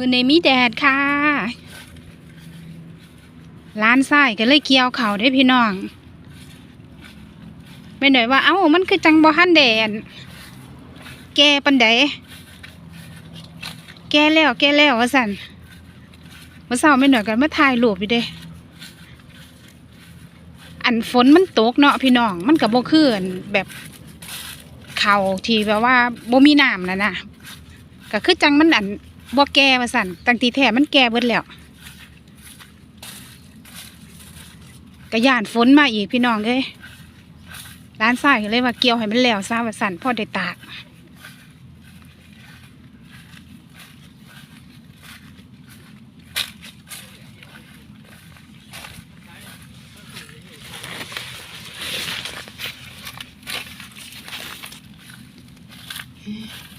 มือในมีแดดค่ะ ร้านไส้ก็เลยเกี่ยวเขาได้พี่น้องไม่หน่อยว่าเอ้ามันคือจังบ่ฮันแดนแกปันไดแกแล้วแกแล้วว่าสันเมื่อเช้าไม่หน่อยกันมาถ่ายรูปอยู่เด้อันฝนมันตกเนาะพี่น้อง มันกับโบ่คืนแบบเขาที่แบบว่าโบมีน้ำนะนะก็คือจังมันอัน บ่แก่มาสั่นตังตีแถมันแก่เบิดแล้วกระยานฝนมาอีกพี่น้องเลยร้านซ่าเลยว่าเกี่ยวให้มันแล้วซาว่าสั่นพ่อได้ตากอืม